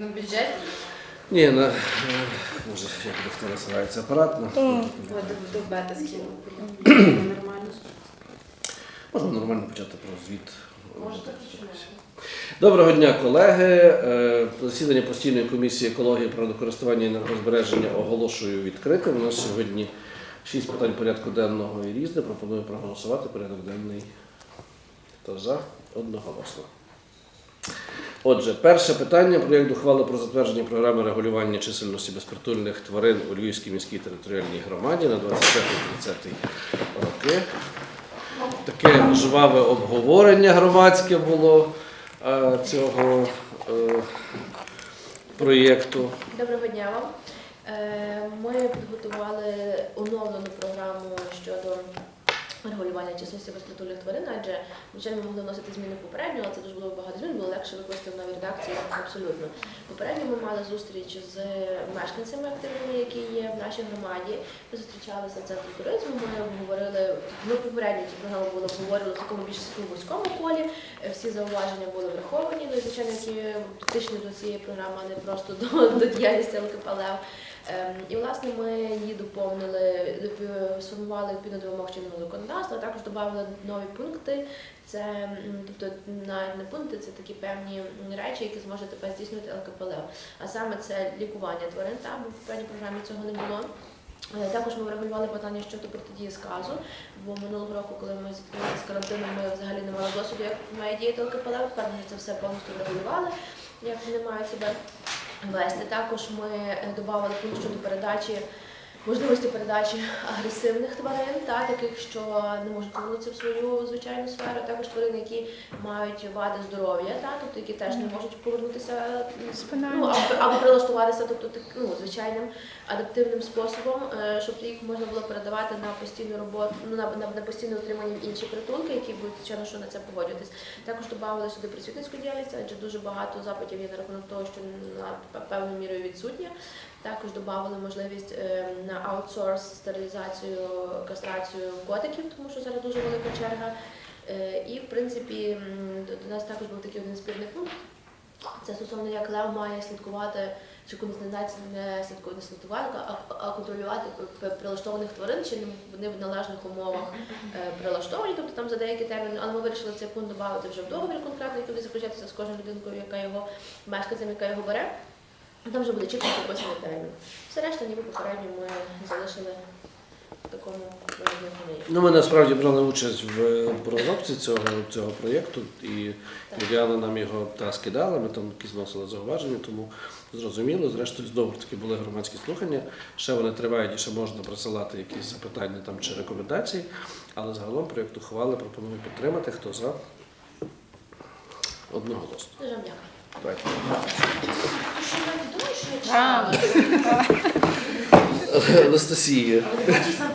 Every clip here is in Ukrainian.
На бюджет Ні, на е, може, як би хто називається апарат. на- до бета скинув. Нормально. Можна нормально почати про звіт. Може, так? Доброго дня, колеги. Е, Засідання постійної комісії екології, природокористування і енергозбереження оголошую відкритим. У нас сьогодні шість питань порядку денного і різне. Пропоную проголосувати порядок денний. Хто за? Одноголосно. Отже, перше питання проєкт ухвали про затвердження програми регулювання чисельності безпритульних тварин у Львівській міській територіальній громаді на 25-30 роки. Таке жваве обговорення громадське було е, цього е, проєкту. Доброго дня вам. Е, Ми підготували оновлену програму щодо регулювання численності безпритульних тварин, адже звичайно ми могли вносити зміни попередньо, але це дуже було багато змін, було легше викласти в новій редакції абсолютно. Попередньо ми мали зустріч з мешканцями активними, які є в нашій громаді. Ми зустрічалися в центрі туризму. Ми обговорили. Ми попередньо цю програму було обговорили в такому більш вузькому колі. Всі зауваження були враховані. Ну і звичайно, які дотичні до цієї програми, а не просто до, до діяльності ЛКПЛЕВ. Ем, І власне ми її доповнили, сформували відповідно до вимог чинного законодавства, а також додали нові пункти. Це тобто навіть не пункти, це такі певні речі, які зможе тепер здійснювати ЛКПЛЕВ. А саме це лікування тварин, та бо в попередній програмі цього не було. Е, Також ми врегулювали питання щодо протидії сказу, бо минулого року, коли ми зіткнулися з карантином, ми взагалі не мали досвіду, як має діяти ЛКПЛЕВ. Тепер ми це все повністю врегулювали, як вони мають себе вести. Також ми додавали додали пункт щодо передачі. Можливості передачі агресивних тварин, та таких, що не можуть повернутися в свою звичайну сферу, також тварин, які мають вади здоров'я, та тобто які теж не можуть повернутися ну, або, або прилаштуватися, тобто так, ну, звичайним адаптивним способом, е, щоб їх можна було передавати на постійну роботу, ну на, на, на постійне утримання в інші притулки, які будуть звичайно, що на це погоджуватись. Також додали сюди просвітницьку діяльність, адже дуже багато запитів є на рахунок того, що на певною мірою відсутня. Також додали можливість е, на аутсорс стерилізацію, кастрацію котиків, тому що зараз дуже велика черга. Е, І в принципі до- нас також був такий один спірний пункт. Це стосовно як Лев має слідкувати, чи не слідкувати, не слідкувати, а, контролювати прилаштованих тварин, чи вони в належних умовах е, прилаштовані, тобто там за деякі терміни. Але ми вирішили цей пункт додати вже в договір конкретно, який буде заключатися з кожною людинкою, яка його мешканцем, яка його бере. Там вже буде чітко прописаний термін. Все решта, ніби попередньо ми залишили в такому вигляді. Ну, ми насправді брали участь в розробці цього, цього проєкту, і Діана нам його та скидала, ми там якісь вносили зауваження, тому зрозуміло. Зрештою, знову таки були громадські слухання. Ще вони тривають і ще можна присилати якісь запитання там чи рекомендації. Але загалом проєкт ухвали пропоную підтримати. Хто за? Одноголосно. Дуже дякую. Анастасія. Але бачиш, нам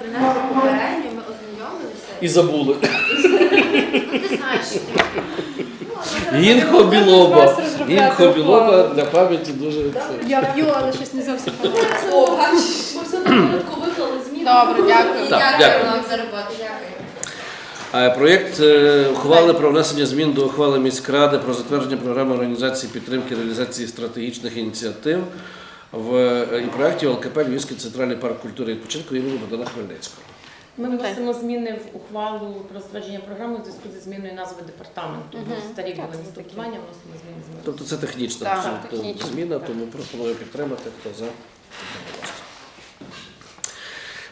принесли попередньо, ми ознайомилися. І забули. Ну, ти знаєш, що ти. А ми Інхо білоба. Інхо білоба для пам'яті дуже. це. Я п'ю, але щось не зовсім. О, бачиш, ми все на виклали зміни. Добре, дякую. Так, Дякую дякую. вам за роботу, дякую. А Проєкт е, ухвали про внесення змін до ухвали міськради про затвердження програми організації підтримки реалізації стратегічних ініціатив в е, і проєкті ЛКП Львівський центральний парк культури і відпочинку імені Богдана Хмельницького. Ми вносимо зміни в ухвалу про затвердження програми у зв'язку зі зміною назви департаменту. Мгм. Старі були це вносимо зміни зміни. Тобто це технічна Так, технічна, зміна, так. тому пропоную підтримати. Хто за?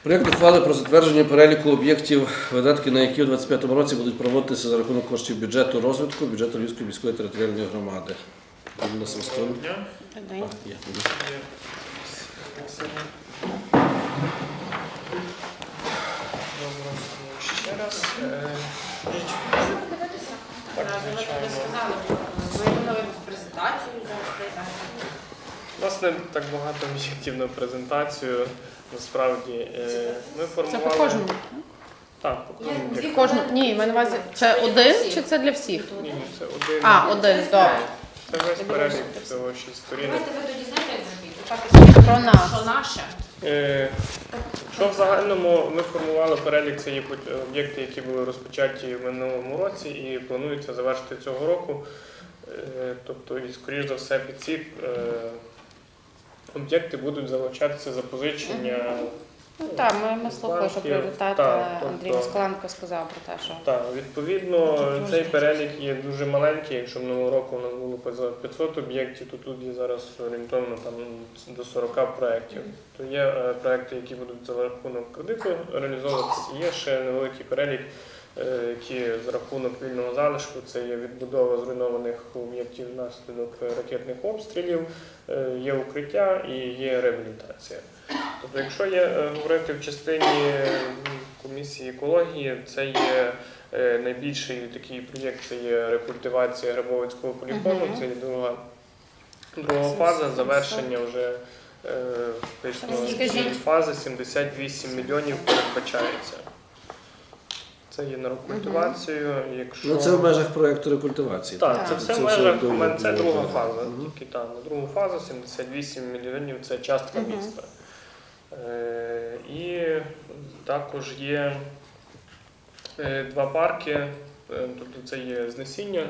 Проєкт ухвали про затвердження переліку об'єктів, видатки на які у 2025 році будуть проводитися за рахунок коштів бюджету розвитку, бюджету Львівської міської територіальної громади. Ще раз. Е. Так, Разом ви сказали, виявили презентацію зараз прийде. У нас не так багато об'єктів на презентацію. Насправді е, ми Це формували. по кожному. Так, по кожному. Кожну. Ні, маю на увазі. Це один чи це для всіх? Ні, ні, це один. А, один, добре. Це весь перелік цього шість сторінок. Давайте ви тоді знаєте, як зробити? Про нас. Що наше? Е, Що в загальному ми формували перелік, це є об'єкти, які були розпочаті в минулому році і планується завершити цього року. Е, Тобто, і скоріш за все, під ці об'єкти будуть залучатися запозичення. Ну так, ми, ми слухали, що пріоритет так, Андрій тобто- Москаленко сказав про те, що Так, відповідно, цей перелік є дуже маленький. Якщо минулого року у нас було поза 500 об'єктів, то тут є зараз орієнтовно там до 40 проєктів. То є е, проекти, які будуть за рахунок кредиту реалізовуватися. і Є ще невеликий перелік, які за рахунок вільного залишку. Це є відбудова зруйнованих об'єктів внаслідок ракетних обстрілів, е, є укриття і є реабілітація. Тобто, якщо є е, говорити в частині е, комісії екології, це є е, найбільший такий проєкт, це є рекультивація Грабовицького полігону, це є друга, друга фаза, завершення вже е, фактично фази 78 мільйонів передбачається. Це є на рекультивацію. Якщо... Ну, це в межах проєкту рекультивації. Так, Так. це все Це в межах, у мене це друга фаза. Угу. Тільки там, на другу фазу 78 мільйонів це частка угу. міста. Е, і також є е, два парки, тобто це є знесіння,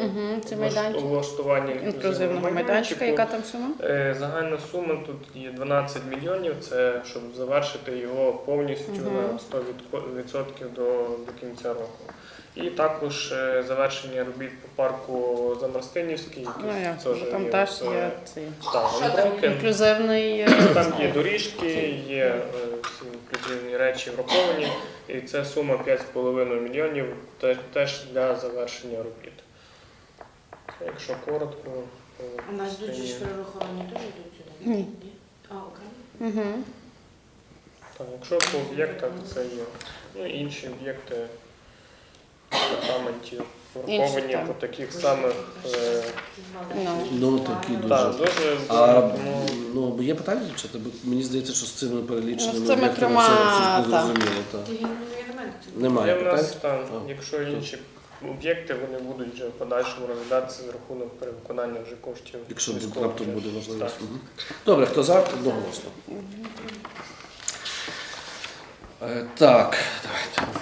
е, це майданчик. влаштування інклюзивного майданчика, яка там сума? Е, Загальна сума тут є 12 мільйонів. Це щоб завершити його повністю угу. на 100% до, до кінця року. І також е, завершення робіт по парку Замарстинівський, Ну, який я, теж там є теж є ці інклюзивний. Там є доріжки, є е, всі інклюзивні речі враховані, і це сума 5,5 мільйонів теж для завершення робіт. Якщо коротко, то У нас тут же ж перераховані теж йдуть сюди? Ні. А, окремо? Мгм. Так, якщо по об'єктах, це є. Ну, інші об'єкти департаментів враховані по таких самих. Е, Ну. Ну, такі дуже. так, дуже А тому ну, бо є питання, чи бо мені здається, що з цими переліченими Ну, з цими об'єктами трьома, все, все ж так. так. Елемент цього. Немає є в нас там, А. якщо інші об'єкти, вони будуть вже в подальшому розглядатися за рахунок перевиконання вже коштів. Якщо буде- військових раптом буде бюджетів. можливість. Мгм. Добре, хто за? Одноголосно. Е, Так, давайте.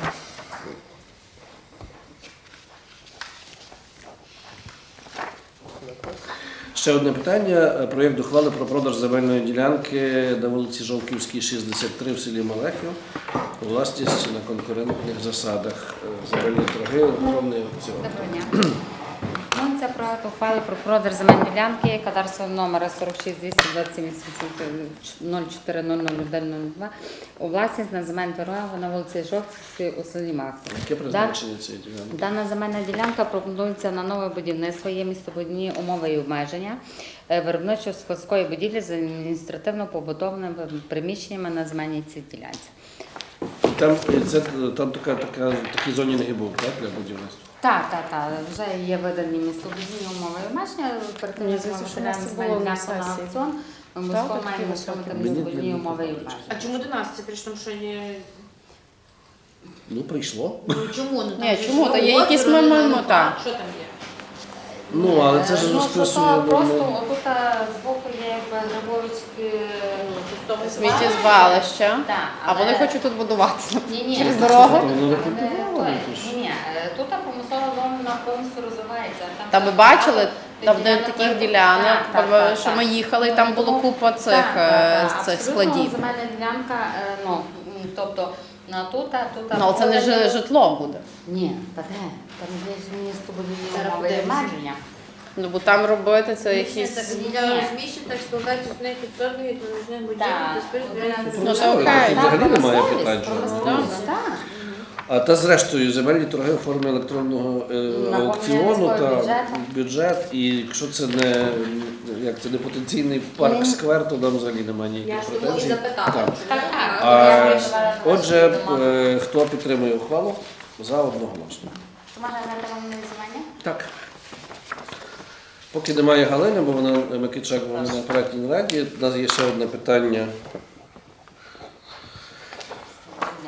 Ще одне питання. Е, Проєкт ухвали про продаж земельної ділянки на вулиці Жовківській, 63 в селі Малехів. Власність на конкурентних засадах. Е, Земельні торги, електронний аукціон. Доброго дня. Ну, це проект ухвали про продаж земельної ділянки кадастрового номера 46 227 04000102 у власність на земельну торгівлю на вулиці Жовківській у селі Максим. Яке призначення цієї ділянки? Дана земельна ділянка пропонується на нове будівництво, є містобудівні умови і обмеження е, виробничо-складської будівлі з адміністративно-побутовими приміщеннями на земельній цій ділянці. Там, це, там така, така, такі зоні був, так, для будівництва? Так, так, так. Вже є видані містобудівні умови і обмеження. Перед тим, як ми здається, що у нас це було земельну на ділянку на аукціон, ми обов'язково маємо встановити містобудівні умови і обмеження. А чому до нас це при тому, що є... Ну, прийшло. Ну чому? Ну, там Ні, же чому? ж Та є озеро, якісь ну, момент, ну, так. Що там є? Ну, але це ж Е, ну, то ну, Просто отут а, збоку є якби Грабовицькі Сміттєзвалище. Так, А вони хочуть тут будуватися. Ні, ні, через дорогу? рекультивували той, якось? Ні, ні, е, тут примусова зона повністю розвивається. Та ви бачили, там де таких ділянок, так, що ми їхали, і там було купа цих, е, так, цих складів. Земельна ділянка, е, ну, м, тобто на тут, а тут. Ну, але це не жи- житло буде. Ні, та де? Там є ж місто будівлі Зараз подивимося. обмеження. Ну, бо там робити це якісь. так, для розміщень та експлуатації з неї підсобних нужних будівель, та спирт. Ну, це то окей. тут взагалі немає питань. промисловість. А та зрештою земельні торги у формі електронного е, аукціону та бюджету. бюджет. І якщо це не як це не потенційний парк сквер, то там взагалі немає ніяких претензій. Так. А, Отже, е, хто підтримує ухвалу? За одноголосно. Можна знати вам називання? Так. Поки немає Галини, бо вона Микичак, вона на проектній раді. У нас є ще одне питання.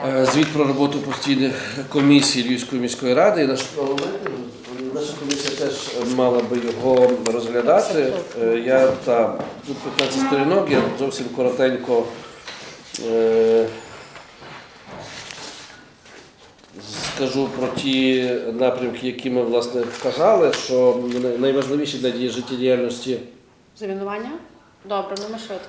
Е, Звіт про роботу постійних комісій Львівської міської ради. Наш наша комісія теж мала би його розглядати. Е, Я та тут 15 сторінок, я зовсім коротенько. е, скажу про ті напрямки, які ми власне вказали, що найважливіші для дії життєдіяльності Замінування? Добре, ну ми швидко.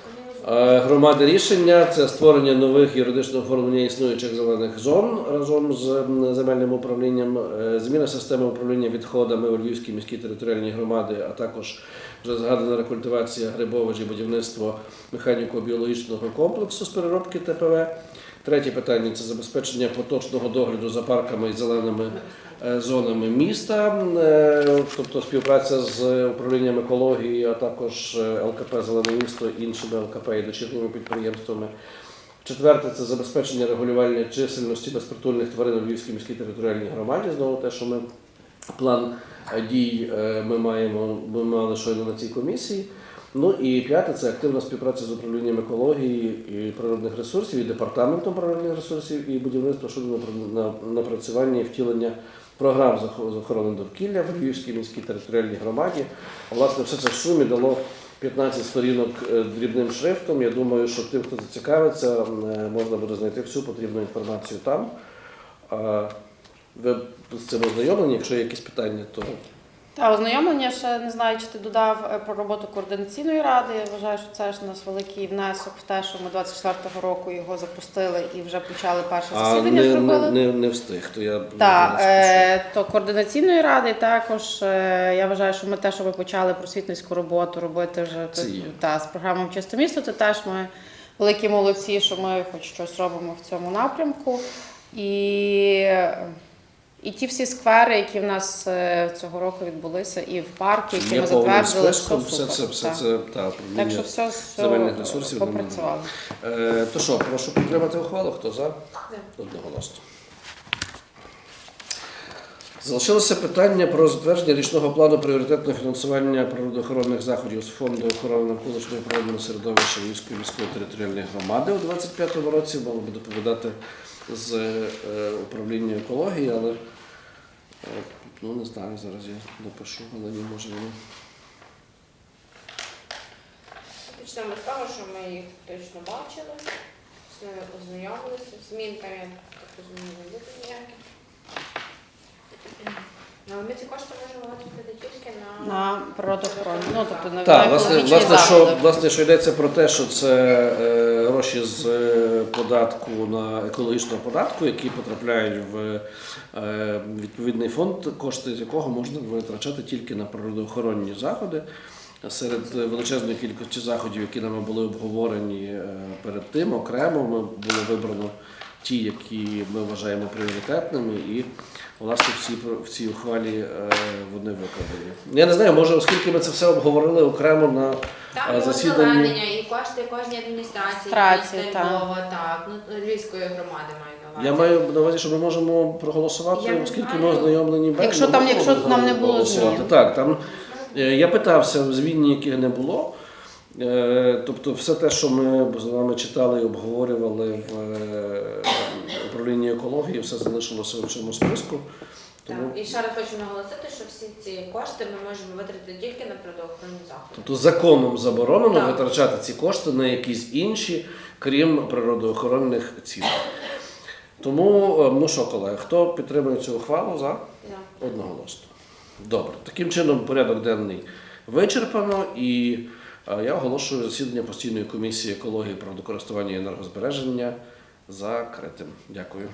Е, Громади рішення це створення нових юридичного оформлення існуючих зелених зон разом з земельним управлінням, е, зміна системи управління відходами у Львівській міській територіальній громади, а також вже згадана рекультивація грибович будівництво механіко-біологічного комплексу з переробки ТПВ. Третє питання це забезпечення поточного догляду за парками і зеленими е, зонами міста, е, тобто співпраця з управлінням екології, а також е, ЛКП Зелене місто, іншими ЛКП і дочірніми підприємствами. Четверте це забезпечення регулювання чисельності безпритульних тварин у Львівській міській територіальній громаді. Знову те, що ми план дій ми маємо, ми мали щойно на цій комісії. Ну і п'яте це активна співпраця з управлінням екології і природних ресурсів, і департаментом природних ресурсів і будівництва щодо напр- напрацювання і втілення програм з охорони довкілля в Львівській міській територіальній громаді. Власне все це в сумі дало 15 сторінок е, дрібним шрифтом. Я думаю, що тим, хто зацікавиться, е, можна буде знайти всю потрібну інформацію там. Ви з цим ознайомлені? Якщо є якісь питання, то Та ознайомлення ще не знаю, чи ти додав е, про роботу координаційної ради. Я вважаю, що це ж у нас великий внесок в те, що ми 24-го року його запустили і вже почали перше а, засідання не, зробили. не, не, не встиг, то я Так, не е, то координаційної ради також е, я вважаю, що ми те, що ми почали просвітницьку роботу робити вже Це та, з програмою Чисте місто, це теж ми великі молодці, що ми хоч щось робимо в цьому напрямку. І, і ті всі сквери, які в нас е, цього року відбулися, і в парки, які Є ми затвердили, все все все так. це та, Так що все, все земельних ресурсів ми попрацювали. Е, то що, прошу підтримати ухвалу. Хто за? Одноголосно. Залишилося питання про затвердження річного плану пріоритетного фінансування природоохоронних заходів з фонду охорони навколишнього природного середовища Львівської міської територіальної громади у 2025 році. Мало би доповідати з е, управління екології, але ну не знаю, зараз я допишу, але не може. Почнемо з того, що ми їх точно бачили, з ними ознайомилися, змін там так розумію, не буде ніяких. Ну, Але ми ці кошти можемо витратити тільки на, На природоохорону. Ну, тобто на Так, власне, екологічні власне, що, заходи. власне, що йдеться про те, що це е, гроші з е, податку на екологічного податку, які потрапляють в е, відповідний фонд, кошти з якого можна витрачати тільки на природоохоронні заходи. Серед величезної кількості заходів, які нами були обговорені е, перед тим, окремо ми було вибрано ті, які ми вважаємо пріоритетними, і власне в цій, про- в цій ухвалі е, вони викладені. Я не знаю, може, оскільки ми це все обговорили окремо на там було зеленення і кошти кожній адміністрації, Адміністрації, міста так. Львова, так, ну, Львівської громади маю на увазі. я маю на увазі, що ми можемо проголосувати, Я оскільки ми знаю. ознайомлені без Якщо там- якщо нам не було проголосувати. змін. Так, там е, я питався в змінні, яких не було. Е, Тобто, все те, що ми з вами читали і обговорювали в управлінні екології, все залишилося в цьому списку. Так. І ще раз хочу наголосити, що всі ці кошти ми можемо витратити тільки на природоохоронні заходи. тобто законом заборонено Так. витрачати ці кошти на якісь інші, крім природоохоронних цілей. Тому, е, ну що, колеги, хто підтримує цю ухвалу за? Да. Одноголосно. Добре. Таким чином порядок денний вичерпано і е, я оголошую засідання постійної комісії екології, природокористування і енергозбереження закритим. Дякую.